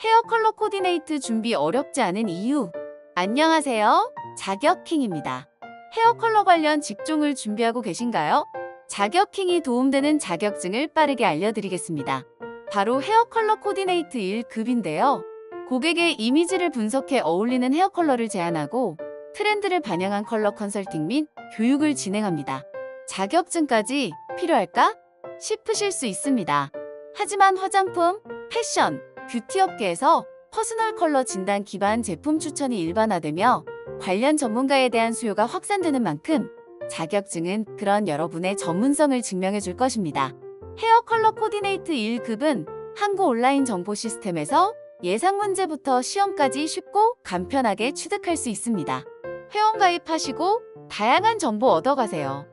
헤어 컬러 코디네이트 준비 어렵지 않은 이유. 안녕하세요. 자격킹입니다. 헤어 컬러 관련 직종을 준비하고 계신가요? 자격킹이 도움되는 자격증을 빠르게 알려드리겠습니다. 바로 헤어 컬러 코디네이트 1급인데요. 고객의 이미지를 분석해 어울리는 헤어 컬러를 제안하고 트렌드를 반영한 컬러 컨설팅 및 교육을 진행합니다. 자격증까지 필요할까? 싶으실 수 있습니다. 하지만 화장품, 패션, 뷰티 업계에서 퍼스널 컬러 진단 기반 제품 추천이 일반화되며 관련 전문가에 대한 수요가 확산되는 만큼 자격증은 그런 여러분의 전문성을 증명해 줄 것입니다. 헤어 컬러 코디네이트 1급은 한국 온라인 정보 시스템에서 예상 문제부터 시험까지 쉽고 간편하게 취득할 수 있습니다. 회원 가입하시고 다양한 정보 얻어가세요.